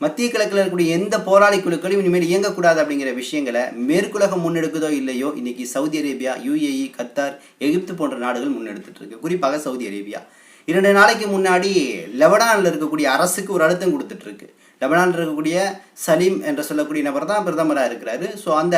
மத்திய கிழக்கில் இருக்கக்கூடிய எந்த போராளி குழுக்களும் இனிமேல் இயங்கக்கூடாது அப்படிங்கிற விஷயங்களை மேற்குலகம் முன்னெடுக்குதோ இல்லையோ இன்னைக்கு Saudi Arabia UAE Qatar Egypt போன்ற நாடுகள் முன்னெடுத்துட்டு இருக்கு. குறிப்பாக சவுதி அரேபியா. இரண்டு நாளைக்கு முன்னாடி லெபனானில் இருக்கக்கூடிய அரசுக்கு ஒரு அழுத்தம் கொடுத்துட்டு இருக்கு. லெபனானில் இருக்கக்கூடிய சலீம் என்று சொல்லக்கூடிய நபர் தான் பிரதமராக இருக்கிறாரு. ஸோ அந்த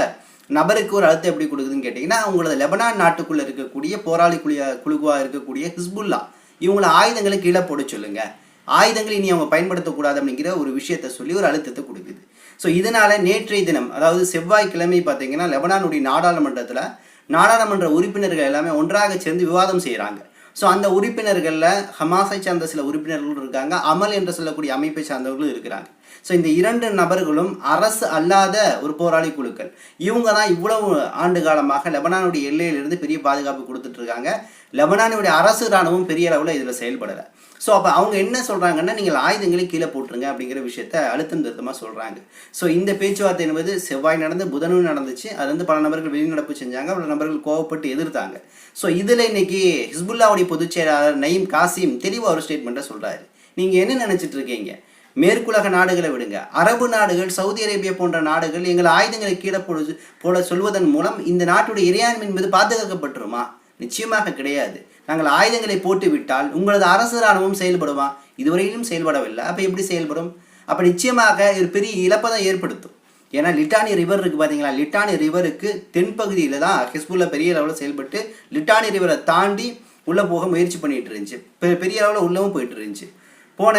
நபருக்கு ஒரு அழுத்தம் எப்படி கொடுக்குதுன்னு கேட்டிங்கன்னா அவங்களது லெபனான் நாட்டுக்குள்ளே இருக்கக்கூடிய போராளி குழு குழுவாக இருக்கக்கூடிய ஹிஸ்புல்லா இவங்களை ஆயுதங்களை கீழே போட சொல்லுங்கள் ஆயுதங்களை இனி அவங்க பயன்படுத்தக்கூடாது அப்படிங்கிற ஒரு விஷயத்தை சொல்லி ஒரு அழுத்தத்தை கொடுக்குது. ஸோ இதனால நேற்றைய தினம் அதாவது செவ்வாய்க்கிழமை பார்த்தீங்கன்னா லெபனானுடைய நாடாளுமன்றத்தில் நாடாளுமன்ற உறுப்பினர்கள் எல்லாமே ஒன்றாக சேர்ந்து விவாதம் செய்கிறாங்க ஸோ அந்த உறுப்பினர்களில் ஹமாஸை சார்ந்த சில உறுப்பினர்களும் இருக்காங்க அமல் என்று சொல்லக்கூடிய அமைப்பை சார்ந்தவர்களும் இருக்கிறாங்க. ஸோ இந்த இரண்டு நபர்களும் அரசு அல்லாத ஒரு போராளி குழுக்கள். இவங்க தான் இவ்வளவு ஆண்டு காலமாக லெபனானுடைய எல்லையிலிருந்து பெரிய பாதுகாப்பு கொடுத்துட்ருக்காங்க லெபனானுடைய அரசு இராணுவம் பெரிய அளவில் இதில் செயல்படலை. ஸோ அப்போ அவங்க என்ன சொல்கிறாங்கன்னா நீங்கள் ஆயுதங்களை கீழே போட்டுருங்க அப்படிங்கிற விஷயத்த அழுத்தம் திருத்தமாக சொல்கிறாங்க ஸோ இந்த பேச்சுவார்த்தை என்பது செவ்வாய் நடந்து புதனும் நடந்துச்சு. அது வந்து பல நபர்கள் வெளிநடப்பு செஞ்சாங்க. பல நபர்கள் கோவப்பட்டு எதிர்த்தாங்க. ஸோ இதில் இன்னைக்கு ஹிஸ்புல்லாவுடைய பொதுச் செயலாளர் நயீம் காசிம் தெளிவாக ஒரு ஸ்டேட்மெண்ட்டை சொல்கிறாரு நீங்கள் என்ன நினச்சிட்டு இருக்கீங்க? மேற்குலக நாடுகளை விடுங்க. அரபு நாடுகள் சவுதி அரேபியா போன்ற நாடுகள் எங்கள் ஆயுதங்களை கீழே போட போல சொல்வதன் மூலம் இந்த நாட்டுடைய இறையாண்மை என்பது பாதுகாக்கப்பட்டுருமா? நிச்சயமாக கிடையாது. நாங்கள் ஆயுதங்களை போட்டு விட்டால் உங்களது அரசு இராணுவம் செயல்படுமா இதுவரையிலும் செயல்படவில்லை. அப்போ எப்படி செயல்படும்? அப்போ நிச்சயமாக ஒரு பெரிய இழப்பை தான் ஏற்படுத்தும். ஏன்னா லிட்டானி ரிவர் இருக்குது பார்த்தீங்களா லிட்டானி ரிவருக்கு தென்பகுதியில் தான் ஹிஸ்புல்லா பெரிய அளவில் செயல்பட்டு லிட்டானி ரிவரை தாண்டி உள்ளே போக முயற்சி பண்ணிட்டு இருந்துச்சு. பெ- பெரிய அளவில் உள்ளவும் போயிட்டு இருந்துச்சு. போன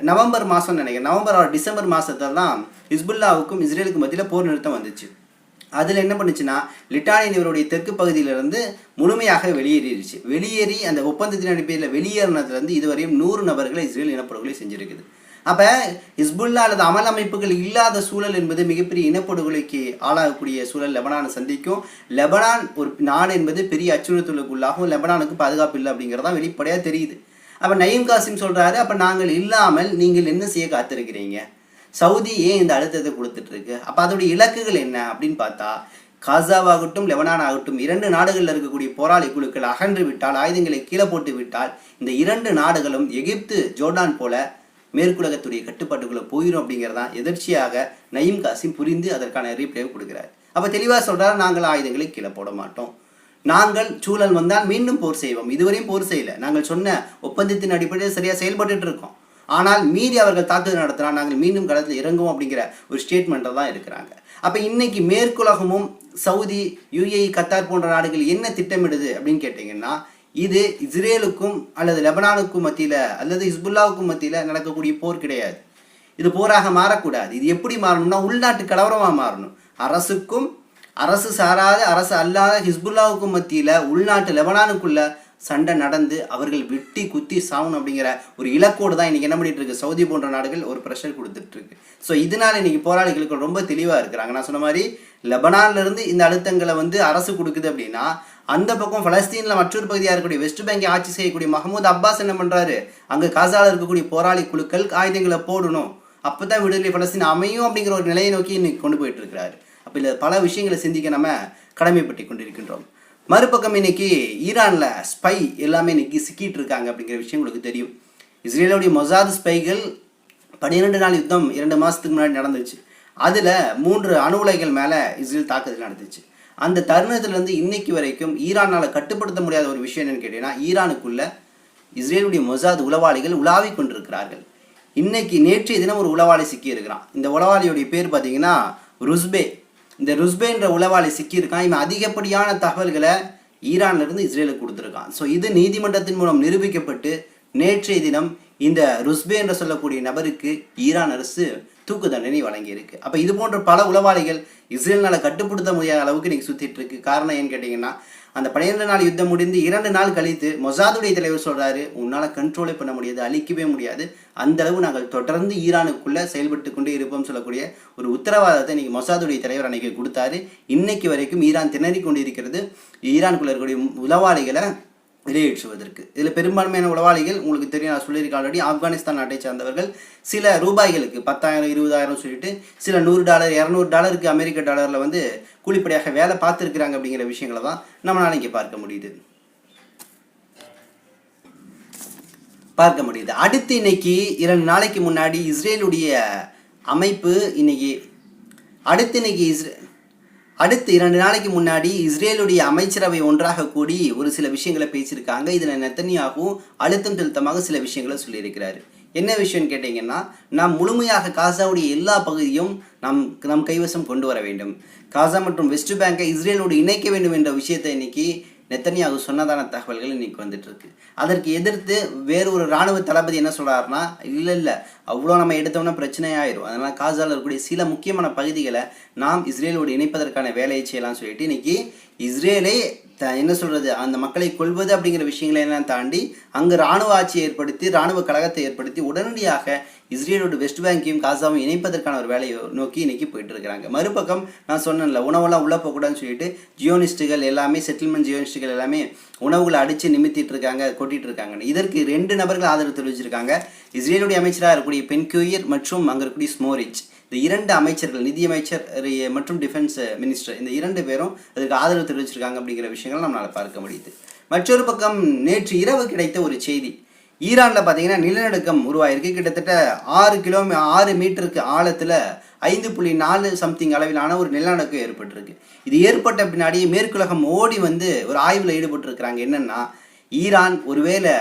நவம்பர் மாதம் நினைக்கிறேன். நவம்பர் டிசம்பர் மாதத்தில் தான் ஹிஸ்புல்லாவுக்கும் இஸ்ரேலுக்கும் மத்தியில் போர் நிறுத்தம் வந்துச்சு. அதில் என்ன பண்ணுச்சுன்னா லிட்டானியன் இவருடைய தெற்கு பகுதியிலிருந்து முழுமையாக வெளியேறிடுச்சு. வெளியேறி அந்த ஒப்பந்தத்தின் அடிப்படையில் வெளியேறினதுலேருந்து இதுவரையும் நூறு நபர்களை இஸ்ரேல் இனப்படுகொலை செஞ்சிருக்குது. அப்போ ஹிஸ்புல்லா அல்லது அமல் அமைப்புகள் இல்லாத சூழல் என்பது மிகப்பெரிய இனப்படுகொலைக்கு ஆளாகக்கூடிய சூழல் லெபனானை சந்திக்கும். லெபனான் ஒரு நாடு என்பது பெரிய அச்சுறுத்தலுக்குள்ளாகவும் லெபனானுக்கு பாதுகாப்பு இல்லை அப்படிங்கிறதான் வெளிப்படையாக தெரியுது. அப்போ நயீம் காசிம் சொல்கிறாரு அப்போ நாங்கள் இல்லாமல் நீங்கள் என்ன செய்ய காத்திருக்கிறீங்க? சவுதி ஏன் இந்த அழுத்தத்தை கொடுத்துட்டு இருக்கு அப்போ அதோடைய இலக்குகள் என்ன அப்படின்னு பார்த்தா காசாவாகட்டும் லெபனான் ஆகட்டும் இரண்டு நாடுகளில் இருக்கக்கூடிய போராளி குழுக்கள் அகன்று விட்டால் ஆயுதங்களை கீழே போட்டு விட்டால் இந்த இரண்டு நாடுகளும் எகிப்து ஜோர்டான் போல மேற்குலகத்துடைய கட்டுப்பாட்டுக்குள்ளே போயிடும் அப்படிங்கிறதான் எதிர்ச்சியாக நயீம் காசிம் புரிந்து அதற்கான ரீப்ளே கொடுக்குறாரு. அப்போ தெளிவாக சொல்கிறார் நாங்கள் ஆயுதங்களை கீழே போட மாட்டோம். நாங்கள் சூழல் வந்தால் மீண்டும் போர் செய்வோம். இதுவரையும் போர் செய்யலை. நாங்கள் சொன்ன ஒப்பந்தத்தின் அடிப்படையில் சரியாக செயல்பட்டு இருக்கோம். ஆனால் மீறி அவர்கள் தாக்குதல் நடத்தினா நாங்கள் மீண்டும் களத்தில் இறங்குவோம் அப்படிங்கிற ஒரு ஸ்டேட்மெண்ட்டில் தான் இருக்கிறாங்க. அப்போ இன்னைக்கு மேற்குலகமும் சவுதி யுஏஇ கத்தார் போன்ற நாடுகள் என்ன திட்டமிடுது அப்படின்னு கேட்டிங்கன்னா இது இஸ்ரேலுக்கும் அல்லது லெபனானுக்கும் மத்தியில் அல்லது ஹிஸ்புல்லாவுக்கும் மத்தியில் நடக்கக்கூடிய போர் கிடையாது. இது போராக மாறக்கூடாது. இது எப்படி மாறணும்னா உள்நாட்டு கலவரமாக மாறணும். அரசுக்கும் அரசு சாராத அரசு அல்லாத ஹிஸ்புல்லாவுக்கும் மத்தியில் உள்நாட்டு லெபனானுக்குள்ள சண்டை நடந்து அவர்கள் வெட்டி குத்தி சாகணும் அப்படிங்கிற ஒரு இலக்கோடு தான் இன்றைக்கி என்ன பண்ணிட்டு இருக்கு? சவுதி போன்ற நாடுகள் ஒரு ப்ரெஷர் கொடுத்துட்டு இருக்கு. ஸோ இதனால இன்னைக்கு போராளிகளுக்கு ரொம்ப தெளிவாக இருக்கிறாங்க. நான் சொன்ன மாதிரி லெபனான்லேருந்து இந்த அழுத்தங்களை வந்து அரசு கொடுக்குது அப்படின்னா அந்த பக்கம் பலஸ்தீனில் மற்றொரு பகுதியாக இருக்கக்கூடிய வெஸ்ட் பேங்கை ஆட்சி செய்யக்கூடிய மஹமூத் அப்பாஸ் என்ன பண்ணுறாரு அங்கே காசாவில் இருக்கக்கூடிய போராளி குழுக்கள் ஆயுதங்களை போடணும். அப்போ தான் விடுதலை பலஸ்தீன் அமையும் அப்படிங்கிற ஒரு நிலையை நோக்கி இன்னைக்கு கொண்டு போயிட்டு இருக்கிறாரு. அப்போ இல்லை பல விஷயங்களை சிந்திக்க நம்ம கடமைப்பட்டு கொண்டிருக்கின்றோம். மறுபக்கம் இன்னைக்கு ஈரானில் ஸ்பை எல்லாமே இன்னைக்கு சிக்கிட்டு இருக்காங்க அப்படிங்கிற விஷயம் உங்களுக்கு தெரியும். இஸ்ரேலுடைய மொசாத் ஸ்பைகள் பன்னிரெண்டு நாள் யுத்தம் இரண்டு மாதத்துக்கு முன்னாடி நடந்துச்சு. அதில் மூன்று அணு உலைகள் மேலே இஸ்ரேல் தாக்குதல் நடந்துச்சு. அந்த தருணத்திலேருந்து இன்னைக்கு வரைக்கும் ஈரானால் கட்டுப்படுத்த முடியாத ஒரு விஷயம் என்னன்னு கேட்டீங்கன்னா ஈரானுக்குள்ள இஸ்ரேலுடைய மொசாத் உளவாளிகள் உலாவி கொண்டிருக்கிறார்கள். இன்னைக்கு நேற்றைய தினம் ஒரு உளவாளி சிக்கியிருக்கிறான். இந்த உளவாளியுடைய பேர் பார்த்தீங்கன்னா ருஸ்பே. இந்த ருஸ்பேன்ற உளவாளி சிக்கியிருக்கான். இவன் அதிகப்படியான தகவல்களை ஈரான்லேருந்து இஸ்ரேலுக்கு கொடுத்துருக்கான். ஸோ இது நீதிமன்றத்தின் மூலம் நிரூபிக்கப்பட்டு நேற்றைய தினம் இந்த ருஸ்பே என்று சொல்லக்கூடிய நபருக்கு ஈரான் அரசு தூக்கு தண்டனை வழங்கியிருக்கு. அப்போ இது போன்ற பல உளவாளிகள் இஸ்ரேல்னால கட்டுப்படுத்த முடியாத அளவுக்கு இன்றைக்கி சுற்றிட்டு இருக்கு காரணம் ஏன்னு கேட்டிங்கன்னா அந்த பன்னிரெண்டு நாள் யுத்தம் முடிந்து இரண்டு நாள் கழித்து மொசாதுடைய தலைவர் சொல்கிறாரு உன்னால் கண்ட்ரோலே பண்ண முடியாது அழிக்கவே முடியாது. அந்த அளவு நாங்கள் தொடர்ந்து ஈரானுக்குள்ளே செயல்பட்டு கொண்டே இருப்போம் சொல்லக்கூடிய ஒரு உத்தரவாதத்தை இன்றைக்கி மொசாதுடைய தலைவர் அன்னைக்கு கொடுத்தாரு. இன்னைக்கு வரைக்கும் ஈரான் திணறி கொண்டிருக்கிறது. ஈரானுக்குள்ள இருக்கக்கூடிய உளவாளிகளை வெளியேற்றுவதற்கு. இதில் பெரும்பான்மையான உளவாளிகள் உங்களுக்கு தெரியும் நான் சொல்லியிருக்கேன் ஆல்ரெடி ஆப்கானிஸ்தான் நாட்டை சேர்ந்தவர்கள். சில ரூபாய்களுக்கு பத்தாயிரம் இருபதாயிரம் சொல்லிட்டு சில நூறு டாலர் இரநூறு டாலருக்கு அமெரிக்க டாலரில் வந்து கூலிப்படியாக வேலை பார்த்துருக்குறாங்க அப்படிங்கிற விஷயங்களை தான் நம்மளால் இங்கே பார்க்க முடியுது. பார்க்க முடியுது. அடுத்து இன்னைக்கு இரண்டு நாளைக்கு முன்னாடி இஸ்ரேலுடைய அமைப்பு இன்னைக்கு அடுத்து இன்னைக்கு இஸ்ரே அடுத்து இரண்டு நாளைக்கு முன்னாடி இஸ்ரேலுடைய அமைச்சரவை ஒன்றாக கூடி ஒரு சில விஷயங்களை பேசியிருக்காங்க. இதில் நெத்தனியாகவும் அழுத்தம் திருத்தமாக சில விஷயங்களை சொல்லியிருக்கிறாரு. என்ன விஷயம்னு கேட்டிங்கன்னா நாம் முழுமையாக காசாவுடைய எல்லா பகுதியும் நம் நம் கைவசம் கொண்டு வர வேண்டும். காசா மற்றும் வெஸ்ட் பேங்கை இஸ்ரேலோடு இணைக்க வேண்டும் என்ற விஷயத்தை இன்னைக்கு நெத்தனியாக சொன்னதான தகவல்கள் இன்னைக்கு வந்துட்டு இருக்கு அதற்கு எதிர்த்து வேறு ஒரு ராணுவ தளபதி என்ன சொல்றாருன்னா இல்லை இல்லை அவ்வளோ நம்ம எடுத்தோம்னா பிரச்சனை ஆயிரும் அதனால காசால இருக்கக்கூடிய சில முக்கியமான பகுதிகளை நாம் இஸ்ரேலோடு இணைப்பதற்கான வேலையை செய்யலாம்னு சொல்லிட்டு இன்னைக்கு இஸ்ரேலே த என்ன சொல்கிறது அந்த மக்களை கொள்வது அப்படிங்கிற விஷயங்களை எல்லாம் தாண்டி அங்கு ராணுவ ஆட்சியை ஏற்படுத்தி ராணுவ கழகத்தை ஏற்படுத்தி உடனடியாக இஸ்ரேலோட வெஸ்ட் பேங்கையும் காசாவும் இணைப்பதற்கான ஒரு வேலையை நோக்கி இன்னைக்கு போயிட்டு இருக்கிறாங்க. மறுபக்கம் நான் சொன்னேன்ல உணவெல்லாம் உள்ளே போகக்கூடாதுன்னு சொல்லிட்டு ஜியோனிஸ்ட்டுகள் எல்லாமே செட்டில்மெண்ட் ஜியோனிஸ்ட்டுகள் எல்லாமே உணவுகளை அடித்து நிமித்திட்டு இருக்காங்க கொட்டிட்டு இருக்காங்க இதற்கு ரெண்டு நபர்கள் ஆதரவு தெரிவிச்சிருக்காங்க. இஸ்ரேலுடைய அமைச்சராக இருக்கக்கூடிய பென்குயர் மற்றும் அங்கே இருக்கக்கூடிய ஸ்மோரிச். இந்த இரண்டு அமைச்சர்கள் நிதியமைச்சர் மற்றும் டிஃபென்ஸ் மினிஸ்டர் இந்த இரண்டு பேரும் அதுக்கு ஆதரவு தெரிவிச்சிருக்காங்க அப்படிங்கிற விஷயங்கள் நம்மளால் பார்க்க முடியுது. மற்றொரு பக்கம் நேற்று இரவு கிடைத்த ஒரு செய்தி. ஈரானில் பார்த்தீங்கன்னா நிலநடுக்கம் உருவாயிருக்கு. கிட்டத்தட்ட ஆறு கிலோமீ ஆறு மீட்டருக்கு ஆழத்தில் ஐந்து புள்ளி நாலு சம்திங் அளவிலான ஒரு நிலநடுக்கம் ஏற்பட்டிருக்கு. இது ஏற்பட்ட பின்னாடி மேற்குலகம் ஓடி வந்து ஒரு ஆய்வில் ஈடுபட்டிருக்கிறாங்க. என்னென்னா ஈரான் ஒருவேளை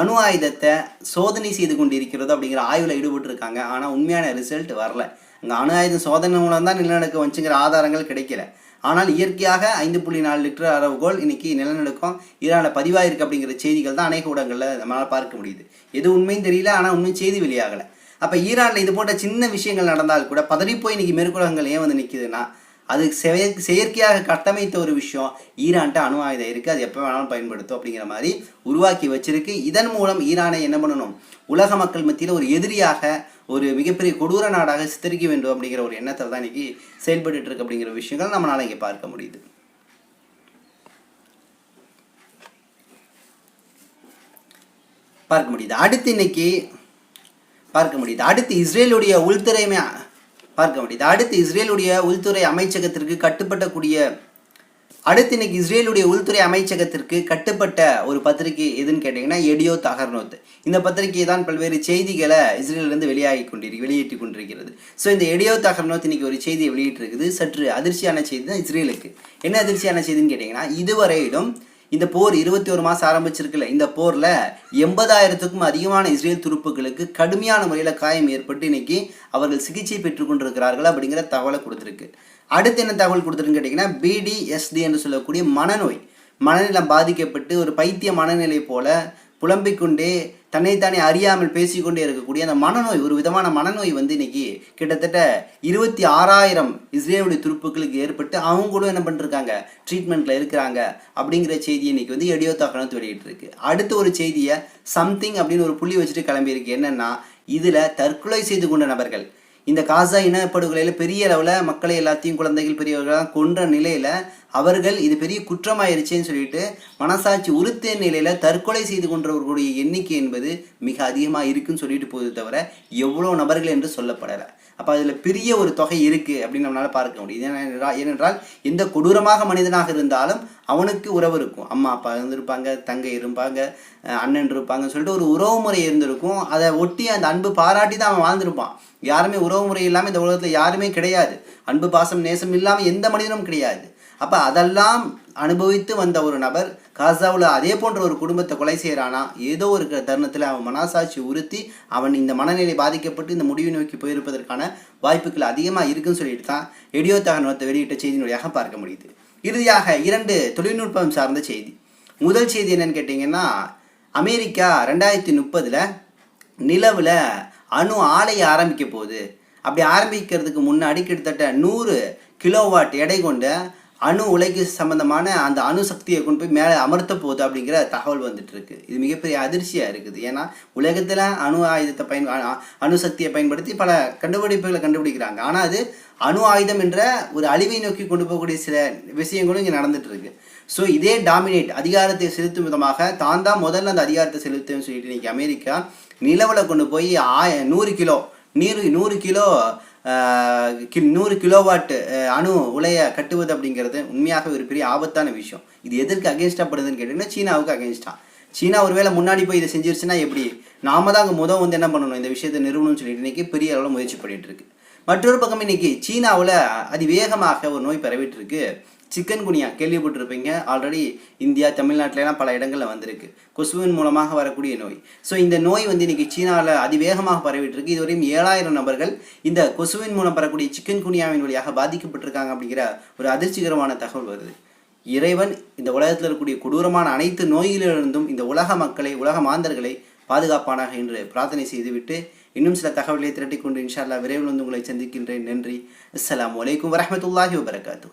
அணு ஆயுதத்தை சோதனை செய்து கொண்டு இருக்கிறதோ அப்படிங்கிற ஆய்வில் ஈடுபட்டிருக்காங்க. ஆனால் உண்மையான ரிசல்ட் வரல. அங்கே அணு ஆயுத சோதனை மூலம் தான் நிலநடுக்கம் வந்துச்சுங்கிற ஆதாரங்கள் கிடைக்கல. ஆனால் இயற்கையாக ஐந்து புள்ளி நாலு லிட்டர் அளவுகோல் இன்னைக்கு நிலநடுக்கம் ஈரானில் பதிவாயிருக்கு அப்படிங்கிற செய்திகள் தான் அநேக ஊடகங்களில் நம்மளால் பார்க்க முடியுது. எது உண்மையும் தெரியல ஆனால் உண்மையும் செய்தி வெளியாகலை. அப்போ ஈரானில் இது போன்ற சின்ன விஷயங்கள் நடந்தால் கூட போய் இன்னைக்கு மேற்குலகங்கள் ஏன் வந்து நிற்கிதுன்னா அது செய- செயற்கையாக கட்டமைத்த ஒரு விஷயம். ஈரான்ட்ட அணு ஆயுதம் இருக்குது அது எப்போ வேணாலும் பயன்படுத்தும் அப்படிங்கிற மாதிரி உருவாக்கி வச்சிருக்கு. இதன் மூலம் ஈரானை என்ன பண்ணணும்? உலக மக்கள் மத்தியில் ஒரு எதிரியாக ஒரு மிகப்பெரிய கொடூர நாடாக சித்தரிக்க வேண்டும் அப்படிங்கிற ஒரு எண்ணத்தில் தான் இன்னைக்கு செயல்பட்டு இருக்கு அப்படிங்கிற விஷயங்கள் நம்மளால் இங்கே பார்க்க முடியுது. பார்க்க முடியுது. அடுத்து இன்னைக்கு பார்க்க முடியுது. அடுத்து இஸ்ரேலுடைய உள்துறை பார்க்க முடியுது அடுத்து இஸ்ரேலுடைய உள்துறை அமைச்சகத்திற்கு கட்டுப்பட்டக்கூடிய அடுத்து இன்னைக்கு இஸ்ரேலுடைய உள்துறை அமைச்சகத்திற்கு கட்டுப்பட்ட ஒரு பத்திரிகை எதுன்னு கேட்டிங்கன்னா எடியோ தகர்னோத் இந்த பத்திரிகை தான் பல்வேறு செய்திகளை இஸ்ரேலிருந்து வெளியாகி கொண்டிரு வெளியேற்றி கொண்டிருக்கிறது. ஸோ இந்த எடியோ தகர்னோத் இன்னைக்கு ஒரு செய்தியை வெளியிட்டிருக்குது. சற்று அதிர்ச்சியான செய்தி தான் இஸ்ரேலுக்கு. என்ன அதிர்ச்சியான செய்தின்னு கேட்டிங்கன்னா இதுவரையிலும் இந்த போர் இருபத்தி ஒரு மாதம் ஆரம்பிச்சிருக்குல்ல இந்த போரில் எண்பதாயிரத்துக்கும் அதிகமான இஸ்ரேல் துருப்புகளுக்கு கடுமையான முறையில் காயம் ஏற்பட்டு இன்னைக்கு அவர்கள் சிகிச்சை பெற்றுக்கொண்டிருக்கிறார்கள் அப்படிங்கிற தகவலை கொடுத்துருக்கு. அடுத்து என்ன தகவல் கொடுத்துருன்னு கேட்டிங்கன்னா பிடிஎஸ்டி என்று சொல்லக்கூடிய மனநோய். மனநலம் பாதிக்கப்பட்டு ஒரு பைத்திய மனநிலை போல புலம்பிக் கொண்டே தன்னைத்தானே அறியாமல் பேசிக்கொண்டே இருக்கக்கூடிய அந்த மனநோய் ஒரு விதமான மனநோய் வந்து இன்னைக்கு கிட்டத்தட்ட இருபத்தி ஆறாயிரம் இஸ்ரேலுடைய துருப்புக்களுக்கு ஏற்பட்டு அவங்க கூட என்ன பண்ணிருக்காங்க? ட்ரீட்மெண்ட்ல இருக்கிறாங்க அப்படிங்கிற செய்தி இன்னைக்கு வந்து எடியோ தாக்கணத்து வெளியிட்டிருக்கு. அடுத்த ஒரு செய்தியை சம்திங் அப்படின்னு ஒரு புள்ளி வச்சுட்டு கிளம்பியிருக்கு. என்னன்னா இதுல தற்கொலை செய்து கொண்ட நபர்கள். இந்த காசா இனப்படுகொலையில் பெரிய அளவில் மக்களை எல்லாத்தையும் குழந்தைகள் பெரியவர்களாம் கொன்ற நிலையில் அவர்கள் இது பெரிய குற்றமாயிருச்சேன்னு சொல்லிட்டு மனசாட்சி உறுத்த நிலையில் தற்கொலை செய்து கொண்டவர்களுடைய எண்ணிக்கை என்பது மிக அதிகமாக இருக்குன்னு சொல்லிட்டு போகுது தவிர எவ்வளோ நபர்கள் என்று சொல்லப்படலை. அப்போ அதில் பெரிய ஒரு தொகை இருக்குது அப்படின்னு நம்மளால் பார்க்க முடியுது. ஏனென்றால் ஏனென்றால் எந்த கொடூரமாக மனிதனாக இருந்தாலும் அவனுக்கு உறவு இருக்கும். அம்மா அப்பா இருந்திருப்பாங்க தங்கை இருப்பாங்க அண்ணன் இருப்பாங்கன்னு சொல்லிட்டு ஒரு உறவு முறை இருந்திருக்கும். அதை ஒட்டி அந்த அன்பு பாராட்டி தான் அவன் வாழ்ந்திருப்பான். யாருமே உறவு முறை இல்லாமல் இந்த உலகத்தில் யாருமே கிடையாது. அன்பு பாசம் நேசம் இல்லாமல் எந்த மனிதனும் கிடையாது. அப்போ அதெல்லாம் அனுபவித்து வந்த ஒரு நபர் காசாவில் அதே போன்ற ஒரு குடும்பத்தை கொலை செய்கிறானா ஏதோ ஒரு தருணத்தில் அவன் மனசாட்சி உறுத்தி அவன் இந்த மனநிலை பாதிக்கப்பட்டு இந்த முடிவை நோக்கி போயிருப்பதற்கான வாய்ப்புகள் அதிகமாக இருக்குன்னு சொல்லிட்டு தான் எடியோ தகனத்தை வெளியிட்ட செய்தியின் வழியாக பார்க்க முடியுது. இறுதியாக இரண்டு தொழில்நுட்பம் சார்ந்த செய்தி. முதல் செய்தி என்னன்னு கேட்டிங்கன்னா அமெரிக்கா ரெண்டாயிரத்தி முப்பதில் நிலவில் அணு ஆலையை ஆரம்பிக்க போகுது. அப்படி ஆரம்பிக்கிறதுக்கு முன்னாடி கிட்டத்தட்ட நூறு கிலோவாட் எடை கொண்ட அணு உலைக்கு சம்மந்தமான அந்த அணு சக்தியை கொண்டு போய் மேலே அமர்த்த போகுது அப்படிங்கிற தகவல் வந்துட்டு இருக்கு இது மிகப்பெரிய அதிர்ச்சியாக இருக்குது. ஏன்னா உலகத்தில் அணு ஆயுதத்தை பயன் அணு சக்தியை பயன்படுத்தி பல கண்டுபிடிப்புகளை கண்டுபிடிக்கிறாங்க. ஆனால் அது அணு ஆயுதம் என்ற ஒரு அழிவை நோக்கி கொண்டு போகக்கூடிய சில விஷயங்களும் இங்கே நடந்துட்டு இருக்கு ஸோ இதே டாமினேட் அதிகாரத்தை செலுத்தும் விதமாக தான் தான் முதல்ல அந்த அதிகாரத்தை செலுத்துன்னு சொல்லிட்டு இன்னைக்கு அமெரிக்கா நிலவில் கொண்டு போய் ஆய நூறு கிலோ நீர் நூறு கிலோ நூறு கிலோவாட் அணு உலையை கட்டுவது அப்படிங்கிறது உண்மையாக ஒரு பெரிய ஆபத்தான விஷயம். இது எதற்கு அகேன்ஸ்டாக படுதுன்னு கேட்டிங்கன்னா சீனாவுக்கு அகேன்ஸ்டா சீனா ஒருவேளை முன்னாடி போய் இதை செஞ்சிருச்சுன்னா எப்படி? நாம தான் அங்கே முதல் வந்து என்ன பண்ணணும்? இந்த விஷயத்தை நிறுவனம்னு சொல்லிட்டு இன்றைக்கி பெரிய அளவில் முயற்சி பண்ணிகிட்டு இருக்கு. மற்றொரு பக்கம் இன்னைக்கு சீனாவில் அதிவேகமாக ஒரு நோய் பரவிட்டு இருக்கு. சிக்கன் குனியா கேள்விப்பட்டிருப்பீங்க. ஆல்ரெடி இந்தியா தமிழ்நாட்டிலலாம் பல இடங்களில் வந்திருக்கு. கொசுவின் மூலமாக வரக்கூடிய நோய். ஸோ இந்த நோய் வந்து இன்றைக்கி சீனாவில் அதிவேகமாக பரவிட்டு இருக்கு இதுவரையும் ஏழாயிரம் நபர்கள் இந்த கொசுவின் மூலம் பரக்கூடிய சிக்கன் குனியாவின் வழியாக பாதிக்கப்பட்டிருக்காங்க அப்படிங்கிற ஒரு அதிர்ச்சிகரமான தகவல் வருது. இறைவன் இந்த உலகத்தில் இருக்கக்கூடிய கொடூரமான அனைத்து நோய்களிலிருந்தும் இந்த உலக மக்களை உலக மாந்தர்களை பாதுகாப்பானாக என்று பிரார்த்தனை செய்துவிட்டு இன்னும் சில தகவல்களை திரட்டிக்கொண்டு இன்ஷா அல்லாஹ் விரைவில் வந்து உங்களை சந்திக்கின்றேன். நன்றி. அஸ்லாம் வலைக்கம் வரமத்துல்லாஹி வபரகாத்து